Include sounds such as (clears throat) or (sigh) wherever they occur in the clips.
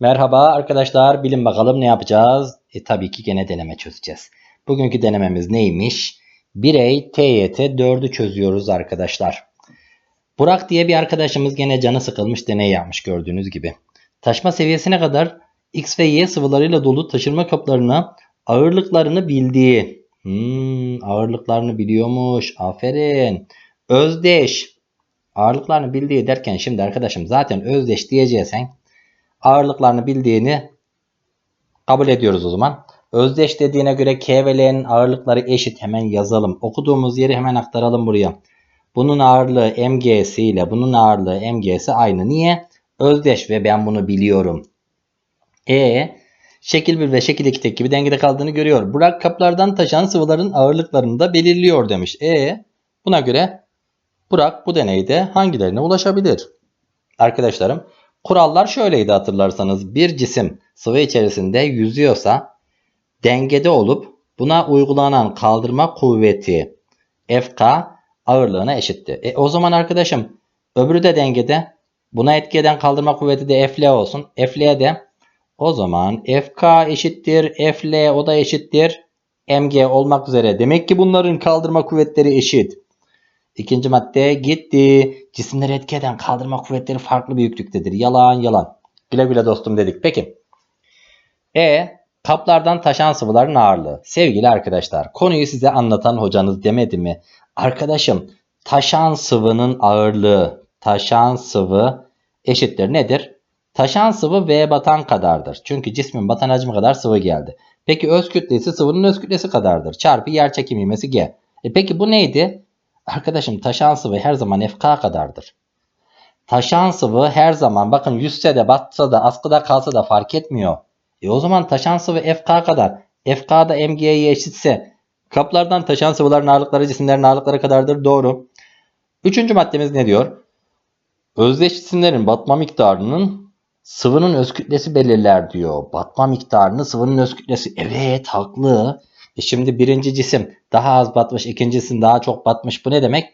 Merhaba arkadaşlar. Bilin bakalım ne yapacağız? E tabii ki gene deneme çözeceğiz. Bugünkü denememiz neymiş? Birey TYT 4'ü çözüyoruz arkadaşlar. Burak diye bir arkadaşımız gene canı sıkılmış deney yapmış gördüğünüz gibi. Taşma seviyesine kadar X ve Y sıvılarıyla dolu taşırma kaplarına ağırlıklarını bildiği. Hmm, ağırlıklarını biliyormuş. Aferin. Özdeş. Ağırlıklarını bildiği derken şimdi arkadaşım zaten özdeş diyeceksen ağırlıklarını bildiğini kabul ediyoruz o zaman. Özdeş dediğine göre K ve L'nin ağırlıkları eşit. Hemen yazalım. Okuduğumuz yeri hemen aktaralım buraya. Bunun ağırlığı mg'si ile bunun ağırlığı mg'si aynı. Niye? Özdeş ve ben bunu biliyorum. E şekil 1 ve şekil 2'deki gibi dengede kaldığını görüyor. Burak kaplardan taşan sıvıların ağırlıklarını da belirliyor demiş. E buna göre Burak bu deneyde hangilerine ulaşabilir? Arkadaşlarım kurallar şöyleydi hatırlarsanız. Bir cisim sıvı içerisinde yüzüyorsa dengede olup buna uygulanan kaldırma kuvveti FK ağırlığına eşitti. E, o zaman arkadaşım öbürü de dengede. Buna etki eden kaldırma kuvveti de FL olsun. FL de o zaman FK eşittir FL o da eşittir MG olmak üzere. Demek ki bunların kaldırma kuvvetleri eşit. İkinci madde gitti. Cisimleri etki eden kaldırma kuvvetleri farklı büyüklüktedir. Yalan yalan. Güle güle dostum dedik. Peki. E kaplardan taşan sıvıların ağırlığı. Sevgili arkadaşlar konuyu size anlatan hocanız demedi mi? Arkadaşım taşan sıvının ağırlığı taşan sıvı eşittir nedir? Taşan sıvı V batan kadardır. Çünkü cismin batan hacmi kadar sıvı geldi. Peki öz kütlesi sıvının öz kütlesi kadardır. Çarpı yer çekim ivmesi G. E peki bu neydi? Arkadaşım taşan sıvı her zaman FK kadardır. Taşan sıvı her zaman bakın yüzse de batsa da askıda kalsa da fark etmiyor. E o zaman taşan sıvı FK kadar. FK da MG'ye eşitse kaplardan taşan sıvıların ağırlıkları cisimlerin ağırlıkları kadardır. Doğru. Üçüncü maddemiz ne diyor? Özdeş cisimlerin batma miktarının sıvının öz kütlesi belirler diyor. Batma miktarını sıvının öz kütlesi. Evet haklı. E şimdi birinci cisim daha az batmış, ikincisi daha çok batmış. Bu ne demek?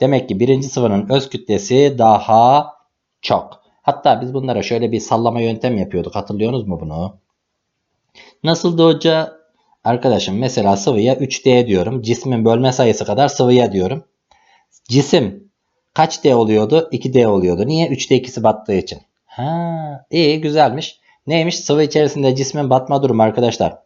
Demek ki birinci sıvının öz kütlesi daha çok. Hatta biz bunlara şöyle bir sallama yöntem yapıyorduk. Hatırlıyorsunuz mu bunu? Nasıldı hoca? Arkadaşım mesela sıvıya 3D diyorum. Cismin bölme sayısı kadar sıvıya diyorum. Cisim kaç D oluyordu? 2D oluyordu. Niye? 3'te ikisi battığı için. Ha, iyi güzelmiş. Neymiş? Sıvı içerisinde cismin batma durumu arkadaşlar.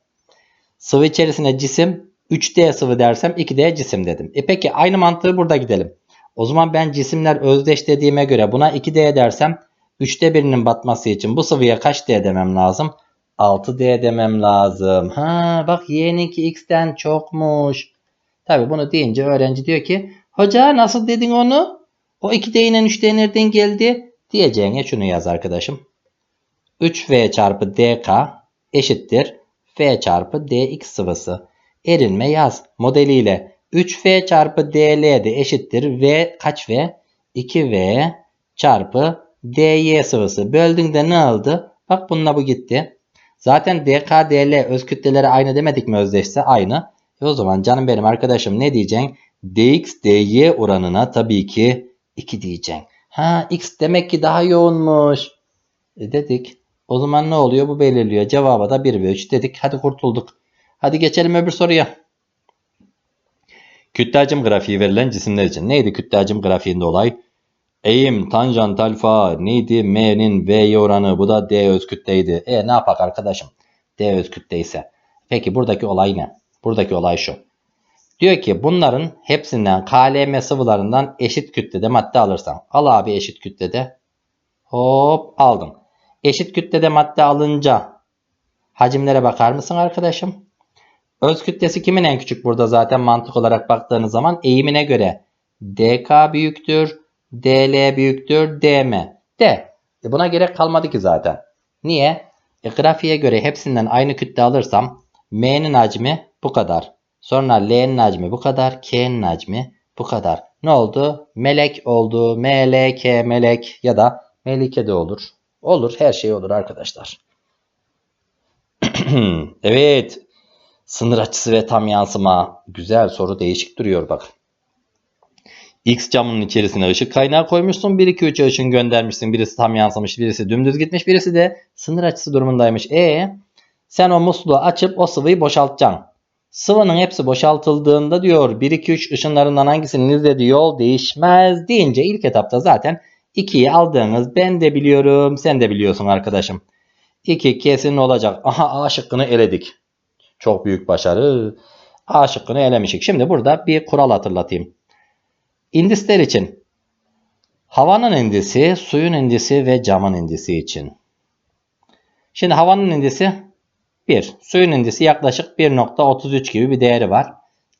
Sıvı içerisinde cisim 3D sıvı dersem 2D cisim dedim. E peki aynı mantığı burada gidelim. O zaman ben cisimler özdeş dediğime göre buna 2D dersem 3'te birinin batması için bu sıvıya kaç D demem lazım? 6D demem lazım. Ha bak y'ninki x'ten çokmuş. Tabi bunu deyince öğrenci diyor ki hoca nasıl dedin onu? O 2D ile 3D nereden geldi? Diyeceğine şunu yaz arkadaşım. 3V çarpı DK eşittir F çarpı DX sıvısı. Erinme yaz modeliyle 3V çarpı DL de eşittir V kaç V? 2V çarpı DY sıvısı. Böldüğünde ne oldu? Bak bununla bu gitti. Zaten DK, DL öz kütleleri aynı demedik mi özdeşse? Aynı. E o zaman canım benim arkadaşım ne diyeceksin? DX, DY oranına tabii ki 2 diyeceksin. Ha X demek ki daha yoğunmuş. E dedik. O zaman ne oluyor? Bu belirliyor. Cevaba da 1 ve 3 dedik. Hadi kurtulduk. Hadi geçelim öbür soruya. Kütle hacim grafiği verilen cisimler için. Neydi kütle hacim grafiğinde olay? Eğim, tanjant, alfa neydi? M'nin V'ye oranı. Bu da D öz kütleydi. E ne yapak arkadaşım? D öz kütle ise. Peki buradaki olay ne? Buradaki olay şu. Diyor ki bunların hepsinden KLM sıvılarından eşit kütlede madde alırsan. Al abi eşit kütlede. Hop aldın. Eşit kütlede madde alınca hacimlere bakar mısın arkadaşım? Öz kütlesi kimin en küçük burada zaten mantık olarak baktığınız zaman eğimine göre DK büyüktür, DL büyüktür, DM. D. E buna gerek kalmadı ki zaten. Niye? E grafiğe göre hepsinden aynı kütle alırsam M'nin hacmi bu kadar. Sonra L'nin hacmi bu kadar. K'nin hacmi bu kadar. Ne oldu? Melek oldu. MLK melek ya da melike de olur. Olur her şey olur arkadaşlar. (clears throat) evet. Sınır açısı ve tam yansıma. Güzel soru değişik duruyor bak. X camının içerisine ışık kaynağı koymuşsun. 1 2 3 ışın göndermişsin. Birisi tam yansımış, birisi dümdüz gitmiş, birisi de sınır açısı durumundaymış. E sen o musluğu açıp o sıvıyı boşaltacaksın. Sıvının hepsi boşaltıldığında diyor 1 2 3 ışınlarından hangisinin izlediği yol değişmez deyince ilk etapta zaten 2'yi aldığınız ben de biliyorum, sen de biliyorsun arkadaşım. 2 kesin olacak. Aha A şıkkını eledik. Çok büyük başarı. A şıkkını elemişik. Şimdi burada bir kural hatırlatayım. İndisler için havanın indisi, suyun indisi ve camın indisi için. Şimdi havanın indisi 1. Suyun indisi yaklaşık 1.33 gibi bir değeri var.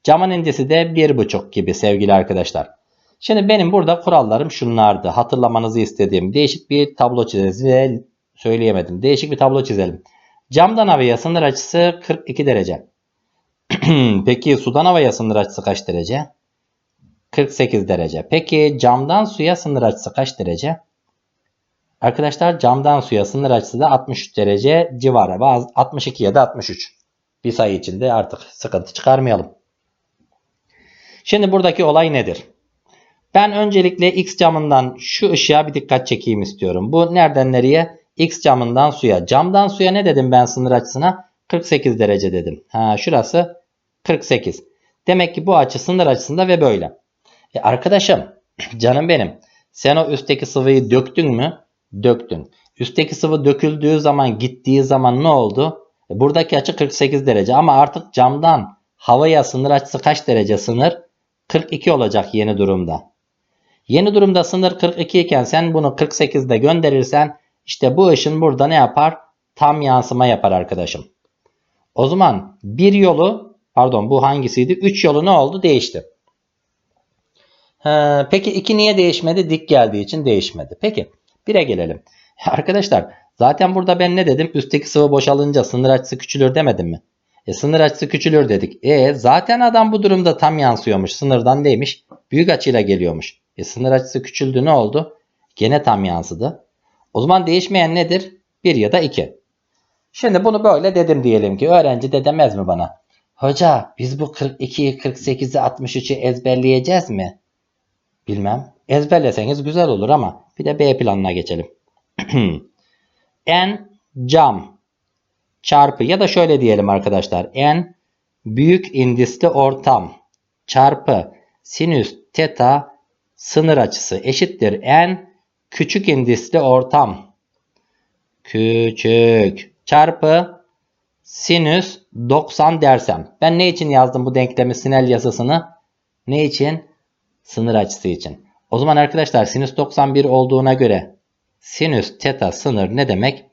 Camın indisi de 1.5 gibi sevgili arkadaşlar. Şimdi benim burada kurallarım şunlardı. Hatırlamanızı istediğim değişik bir tablo çizelim. Söyleyemedim. Değişik bir tablo çizelim. Camdan havaya sınır açısı 42 derece. (clears throat) Peki sudan havaya sınır açısı kaç derece? 48 derece. Peki camdan suya sınır açısı kaç derece? Arkadaşlar camdan suya sınır açısı da 63 derece civarı. Bazı 62 ya da 63. Bir sayı içinde artık sıkıntı çıkarmayalım. Şimdi buradaki olay nedir? Ben öncelikle X camından şu ışığa bir dikkat çekeyim istiyorum. Bu nereden nereye? X camından suya. Camdan suya ne dedim ben sınır açısına? 48 derece dedim. Ha şurası 48. Demek ki bu açı sınır açısında ve böyle. E arkadaşım (clears throat) canım benim sen o üstteki sıvıyı döktün mü? Döktün. Üstteki sıvı döküldüğü zaman gittiği zaman ne oldu? E buradaki açı 48 derece ama artık camdan havaya sınır açısı kaç derece sınır? 42 olacak yeni durumda. Yeni durumda sınır 42 iken sen bunu 48'de gönderirsen işte bu ışın burada ne yapar? Tam yansıma yapar arkadaşım. O zaman bir yolu pardon bu hangisiydi? 3 yolu ne oldu? Değişti. He, peki 2 niye değişmedi? Dik geldiği için değişmedi. Peki 1'e gelelim. (laughs) Arkadaşlar zaten burada ben ne dedim? Üstteki sıvı boşalınca sınır açısı küçülür demedim mi? E, sınır açısı küçülür dedik. E zaten adam bu durumda tam yansıyormuş. Sınırdan neymiş? Büyük açıyla geliyormuş. E, sınır açısı küçüldü ne oldu? Gene tam yansıdı. O zaman değişmeyen nedir? 1 ya da 2. Şimdi bunu böyle dedim diyelim ki öğrenci de demez mi bana? Hoca biz bu 42'yi 48'i 63'ü ezberleyeceğiz mi? Bilmem. Ezberleseniz güzel olur ama bir de B planına geçelim. (clears throat) n cam çarpı ya da şöyle diyelim arkadaşlar. n büyük indisli ortam çarpı sinüs teta sınır açısı eşittir n küçük indisli ortam küçük çarpı sinüs 90 dersem. Ben ne için yazdım bu denklemi sinel yasasını? Ne için? Sınır açısı için. O zaman arkadaşlar sinüs 91 olduğuna göre sinüs teta sınır ne demek?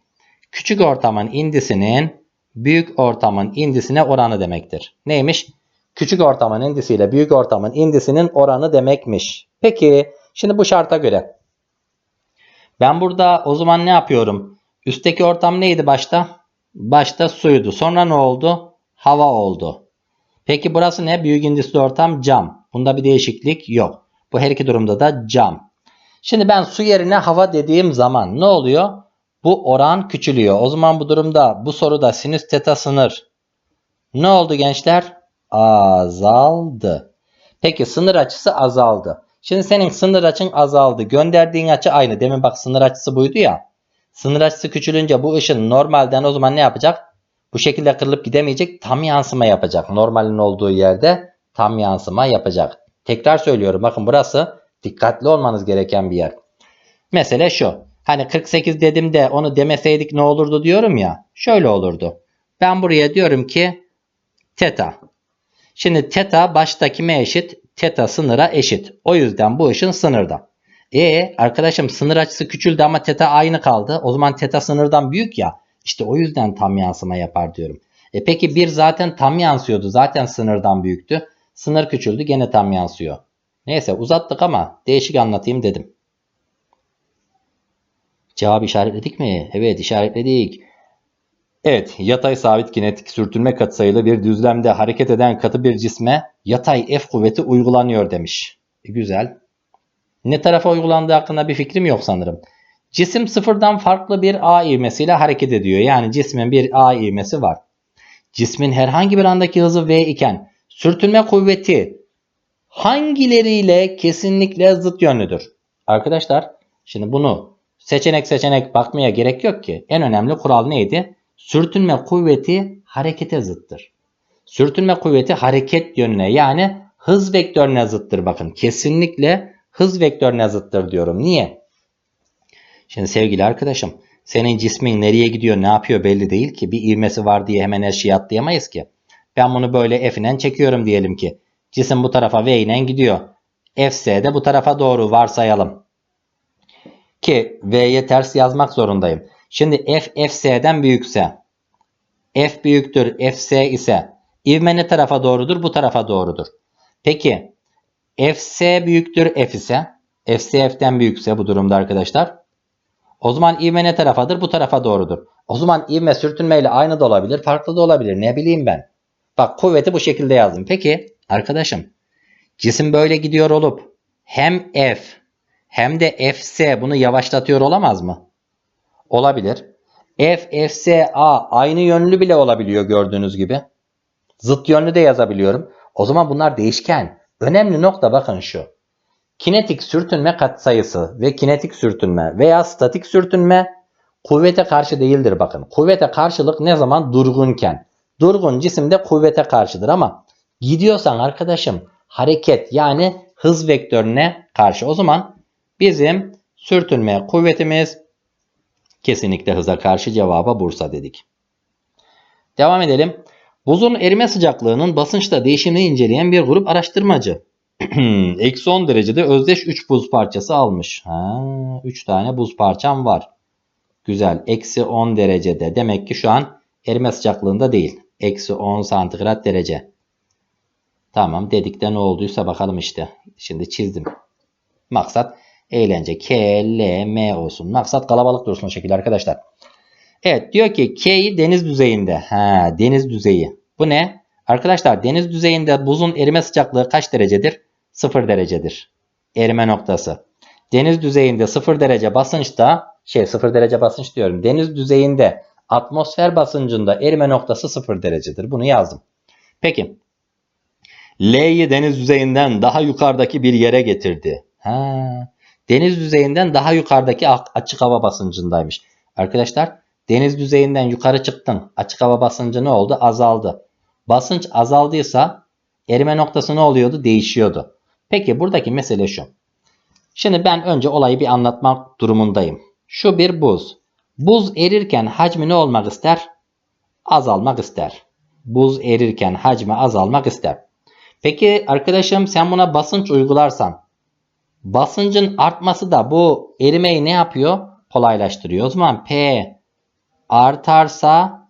Küçük ortamın indisinin büyük ortamın indisine oranı demektir. Neymiş? Küçük ortamın indisiyle büyük ortamın indisinin oranı demekmiş. Peki şimdi bu şarta göre ben burada o zaman ne yapıyorum? Üstteki ortam neydi başta? Başta suydu. Sonra ne oldu? Hava oldu. Peki burası ne? Büyük indisli ortam cam. Bunda bir değişiklik yok. Bu her iki durumda da cam. Şimdi ben su yerine hava dediğim zaman ne oluyor? Bu oran küçülüyor. O zaman bu durumda bu soruda sinüs teta sınır. Ne oldu gençler? Azaldı. Peki sınır açısı azaldı. Şimdi senin sınır açın azaldı. Gönderdiğin açı aynı. Demin bak sınır açısı buydu ya. Sınır açısı küçülünce bu ışın normalden o zaman ne yapacak? Bu şekilde kırılıp gidemeyecek. Tam yansıma yapacak. Normalin olduğu yerde tam yansıma yapacak. Tekrar söylüyorum. Bakın burası dikkatli olmanız gereken bir yer. Mesele şu. Hani 48 dedim de onu demeseydik ne olurdu diyorum ya. Şöyle olurdu. Ben buraya diyorum ki teta. Şimdi teta baştaki m eşit teta sınıra eşit. O yüzden bu ışın sınırda. E arkadaşım sınır açısı küçüldü ama teta aynı kaldı. O zaman teta sınırdan büyük ya. İşte o yüzden tam yansıma yapar diyorum. E peki bir zaten tam yansıyordu. Zaten sınırdan büyüktü. Sınır küçüldü gene tam yansıyor. Neyse uzattık ama değişik anlatayım dedim. Cevap işaretledik mi? Evet işaretledik. Evet, yatay sabit kinetik sürtünme katsayılı bir düzlemde hareket eden katı bir cisme yatay F kuvveti uygulanıyor demiş. E, güzel. Ne tarafa uygulandığı hakkında bir fikrim yok sanırım. Cisim sıfırdan farklı bir A ivmesiyle hareket ediyor. Yani cismin bir A ivmesi var. Cismin herhangi bir andaki hızı V iken sürtünme kuvveti hangileriyle kesinlikle zıt yönlüdür? Arkadaşlar şimdi bunu seçenek seçenek bakmaya gerek yok ki. En önemli kural neydi? Sürtünme kuvveti harekete zıttır. Sürtünme kuvveti hareket yönüne yani hız vektörüne zıttır bakın. Kesinlikle hız vektörüne zıttır diyorum. Niye? Şimdi sevgili arkadaşım senin cismin nereye gidiyor ne yapıyor belli değil ki. Bir ivmesi var diye hemen her şeyi atlayamayız ki. Ben bunu böyle F'inen çekiyorum diyelim ki. Cisim bu tarafa V ile gidiyor. Fs de bu tarafa doğru varsayalım. Ki V'ye ters yazmak zorundayım. Şimdi F Fs'den büyükse F büyüktür Fs ise ivme ne tarafa doğrudur? Bu tarafa doğrudur. Peki Fs büyüktür F ise Fs F'den büyükse bu durumda arkadaşlar. O zaman ivme ne tarafadır? Bu tarafa doğrudur. O zaman ivme sürtünmeyle aynı da olabilir, farklı da olabilir. Ne bileyim ben. Bak kuvveti bu şekilde yazdım. Peki arkadaşım cisim böyle gidiyor olup hem F hem de Fs bunu yavaşlatıyor olamaz mı? Olabilir. F, Fs, A aynı yönlü bile olabiliyor gördüğünüz gibi. Zıt yönlü de yazabiliyorum. O zaman bunlar değişken. Önemli nokta bakın şu. Kinetik sürtünme katsayısı ve kinetik sürtünme veya statik sürtünme kuvvete karşı değildir bakın. Kuvvete karşılık ne zaman durgunken. Durgun cisimde kuvvete karşıdır ama gidiyorsan arkadaşım hareket yani hız vektörüne karşı. O zaman bizim sürtünme kuvvetimiz kesinlikle hıza karşı cevaba Bursa dedik. Devam edelim. Buzun erime sıcaklığının basınçta değişimini inceleyen bir grup araştırmacı. (clears throat) Eksi 10 derecede özdeş 3 buz parçası almış. Ha, 3 tane buz parçam var. Güzel. Eksi 10 derecede. Demek ki şu an erime sıcaklığında değil. Eksi 10 santigrat derece. Tamam dedik de ne olduysa bakalım işte. Şimdi çizdim. Maksat eğlence. K, L, M olsun. Maksat kalabalık dursun o şekilde arkadaşlar. Evet diyor ki K'yi deniz düzeyinde. Ha deniz düzeyi. Bu ne? Arkadaşlar deniz düzeyinde buzun erime sıcaklığı kaç derecedir? 0 derecedir. Erime noktası. Deniz düzeyinde 0 derece basınçta şey 0 derece basınç diyorum. Deniz düzeyinde atmosfer basıncında erime noktası 0 derecedir. Bunu yazdım. Peki. L'yi deniz düzeyinden daha yukarıdaki bir yere getirdi. Ha, deniz düzeyinden daha yukarıdaki açık hava basıncındaymış. Arkadaşlar deniz düzeyinden yukarı çıktın. Açık hava basıncı ne oldu? Azaldı. Basınç azaldıysa erime noktası ne oluyordu? Değişiyordu. Peki buradaki mesele şu. Şimdi ben önce olayı bir anlatmak durumundayım. Şu bir buz. Buz erirken hacmi ne olmak ister? Azalmak ister. Buz erirken hacmi azalmak ister. Peki arkadaşım sen buna basınç uygularsan basıncın artması da bu erimeyi ne yapıyor? Kolaylaştırıyor. O zaman P artarsa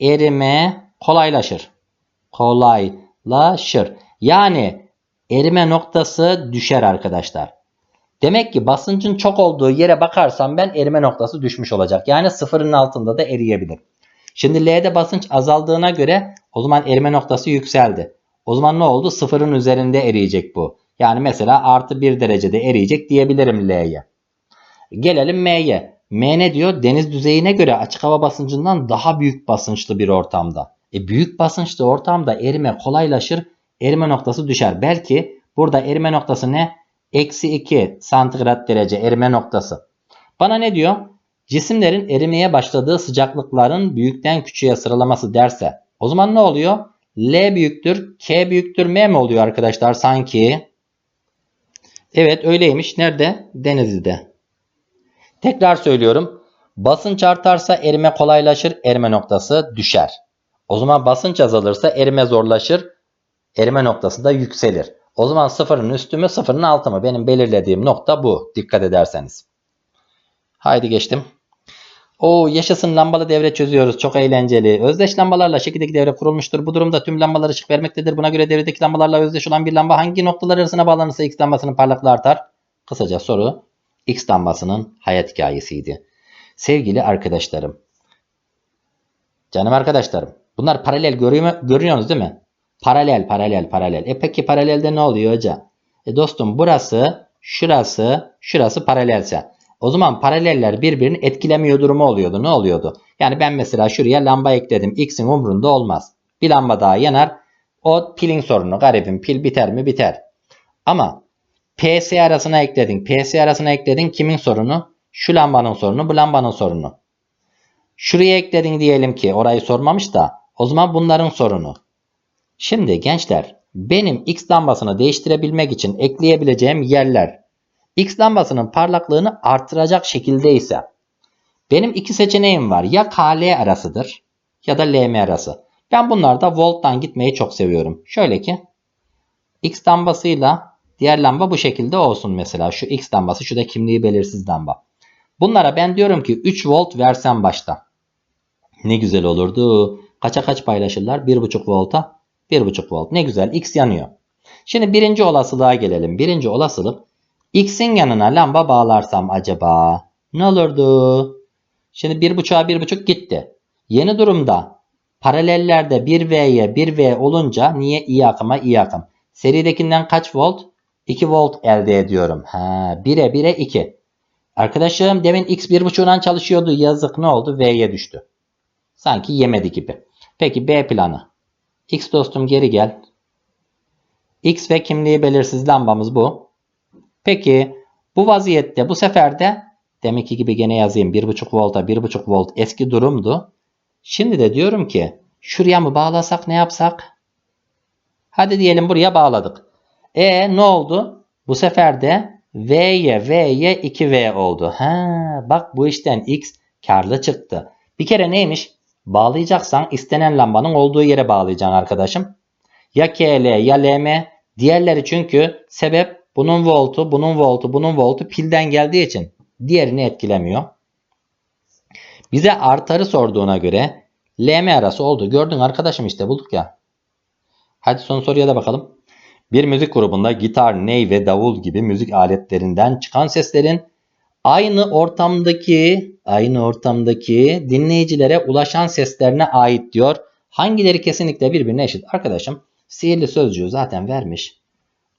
erime kolaylaşır. Kolaylaşır. Yani erime noktası düşer arkadaşlar. Demek ki basıncın çok olduğu yere bakarsam ben erime noktası düşmüş olacak. Yani sıfırın altında da eriyebilir. Şimdi L'de basınç azaldığına göre o zaman erime noktası yükseldi. O zaman ne oldu? Sıfırın üzerinde eriyecek bu. Yani mesela artı bir derecede eriyecek diyebilirim L'ye. Gelelim M'ye. M ne diyor? Deniz düzeyine göre açık hava basıncından daha büyük basınçlı bir ortamda. E büyük basınçlı ortamda erime kolaylaşır. Erime noktası düşer. Belki burada erime noktası ne? Eksi 2 santigrat derece erime noktası. Bana ne diyor? Cisimlerin erimeye başladığı sıcaklıkların büyükten küçüğe sıralaması derse. O zaman ne oluyor? L büyüktür, K büyüktür, M mi oluyor arkadaşlar sanki? Evet öyleymiş. Nerede? Denizli'de. Tekrar söylüyorum. Basınç artarsa erime kolaylaşır, erime noktası düşer. O zaman basınç azalırsa erime zorlaşır, erime noktası da yükselir. O zaman sıfırın üstü mü sıfırın altı mı? Benim belirlediğim nokta bu. Dikkat ederseniz. Haydi geçtim. O yaşasın lambalı devre çözüyoruz. Çok eğlenceli. Özdeş lambalarla şekildeki devre kurulmuştur. Bu durumda tüm lambalar ışık vermektedir. Buna göre devredeki lambalarla özdeş olan bir lamba hangi noktalar arasına bağlanırsa X lambasının parlaklığı artar? Kısaca soru X lambasının hayat hikayesiydi. Sevgili arkadaşlarım. Canım arkadaşlarım. Bunlar paralel görüyor, görüyorsunuz değil mi? Paralel, paralel, paralel. E peki paralelde ne oluyor hoca? E dostum burası, şurası, şurası paralelse. O zaman paraleller birbirini etkilemiyor durumu oluyordu. Ne oluyordu? Yani ben mesela şuraya lamba ekledim. X'in umrunda olmaz. Bir lamba daha yanar. O pilin sorunu. Garibim pil biter mi? Biter. Ama PS arasına ekledin. PS arasına ekledin kimin sorunu? Şu lambanın sorunu, bu lambanın sorunu. Şuraya ekledin diyelim ki orayı sormamış da o zaman bunların sorunu. Şimdi gençler benim X lambasını değiştirebilmek için ekleyebileceğim yerler X lambasının parlaklığını artıracak şekilde ise benim iki seçeneğim var. Ya KL arasıdır ya da LM arası. Ben bunlarda volttan gitmeyi çok seviyorum. Şöyle ki X lambasıyla diğer lamba bu şekilde olsun mesela. Şu X lambası şu da kimliği belirsiz lamba. Bunlara ben diyorum ki 3 volt versem başta. Ne güzel olurdu. Kaça kaç paylaşırlar? 1.5 volta 1.5 volt. Ne güzel. X yanıyor. Şimdi birinci olasılığa gelelim. Birinci olasılık X'in yanına lamba bağlarsam acaba ne olurdu? Şimdi 1.5'a 1.5 gitti. Yeni durumda paralellerde 1V'ye 1V olunca niye iyi akıma iyi akım? Seridekinden kaç volt? 2 volt elde ediyorum. Ha, 1'e 1'e 2. Arkadaşım demin X 1.5'dan çalışıyordu. Yazık ne oldu? V'ye düştü. Sanki yemedi gibi. Peki B planı. X dostum geri gel. X ve kimliği belirsiz lambamız bu. Peki bu vaziyette bu sefer de deminki gibi gene yazayım 1.5 volta 1.5 volt eski durumdu. Şimdi de diyorum ki şuraya mı bağlasak ne yapsak? Hadi diyelim buraya bağladık. E ne oldu? Bu sefer de V'ye V'ye 2V oldu. Ha, bak bu işten X karlı çıktı. Bir kere neymiş? Bağlayacaksan istenen lambanın olduğu yere bağlayacaksın arkadaşım. Ya KL ya LM. Diğerleri çünkü sebep bunun voltu, bunun voltu, bunun voltu pilden geldiği için diğerini etkilemiyor. Bize artarı sorduğuna göre LM arası oldu. Gördün arkadaşım işte bulduk ya. Hadi son soruya da bakalım. Bir müzik grubunda gitar, ney ve davul gibi müzik aletlerinden çıkan seslerin aynı ortamdaki aynı ortamdaki dinleyicilere ulaşan seslerine ait diyor. Hangileri kesinlikle birbirine eşit? Arkadaşım sihirli sözcüğü zaten vermiş.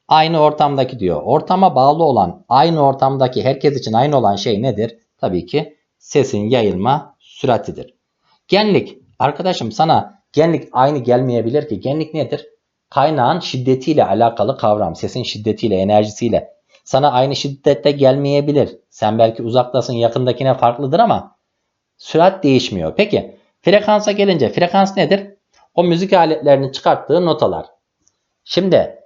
Aynı ortamdaki diyor. Ortama bağlı olan, aynı ortamdaki herkes için aynı olan şey nedir? Tabii ki sesin yayılma süratidir. Genlik. Arkadaşım sana genlik aynı gelmeyebilir ki. Genlik nedir? Kaynağın şiddetiyle alakalı kavram. Sesin şiddetiyle, enerjisiyle. Sana aynı şiddette gelmeyebilir. Sen belki uzaktasın, yakındakine farklıdır ama sürat değişmiyor. Peki frekansa gelince frekans nedir? O müzik aletlerinin çıkarttığı notalar. Şimdi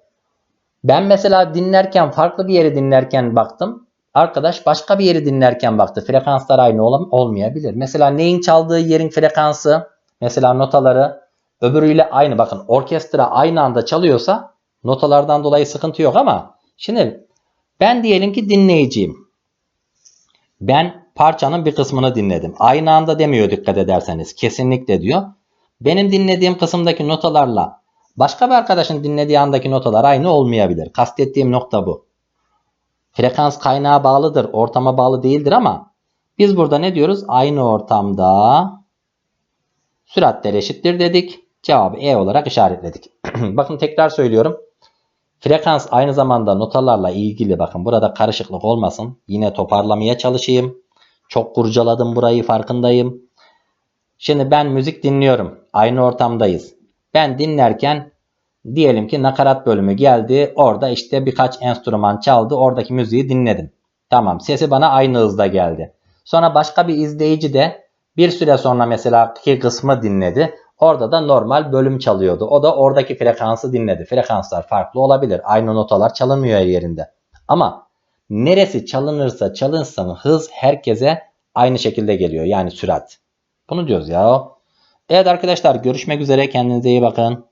ben mesela dinlerken farklı bir yeri dinlerken baktım. Arkadaş başka bir yeri dinlerken baktı. Frekanslar aynı ol olmayabilir. Mesela neyin çaldığı yerin frekansı, mesela notaları öbürüyle aynı. Bakın orkestra aynı anda çalıyorsa notalardan dolayı sıkıntı yok ama şimdi ben diyelim ki dinleyiciyim. Ben parçanın bir kısmını dinledim. Aynı anda demiyor dikkat ederseniz. Kesinlikle diyor. Benim dinlediğim kısımdaki notalarla başka bir arkadaşın dinlediği andaki notalar aynı olmayabilir. Kastettiğim nokta bu. Frekans kaynağa bağlıdır, ortama bağlı değildir ama biz burada ne diyoruz? Aynı ortamda süratler eşittir dedik. Cevabı E olarak işaretledik. (clears throat) Bakın tekrar söylüyorum. Frekans aynı zamanda notalarla ilgili bakın burada karışıklık olmasın. Yine toparlamaya çalışayım. Çok kurcaladım burayı farkındayım. Şimdi ben müzik dinliyorum. Aynı ortamdayız. Ben dinlerken diyelim ki nakarat bölümü geldi. Orada işte birkaç enstrüman çaldı. Oradaki müziği dinledim. Tamam sesi bana aynı hızda geldi. Sonra başka bir izleyici de bir süre sonra mesela iki kısmı dinledi. Orada da normal bölüm çalıyordu. O da oradaki frekansı dinledi. Frekanslar farklı olabilir. Aynı notalar çalınmıyor her yerinde. Ama neresi çalınırsa çalınsın hız herkese aynı şekilde geliyor. Yani sürat. Bunu diyoruz ya. Evet arkadaşlar görüşmek üzere. Kendinize iyi bakın.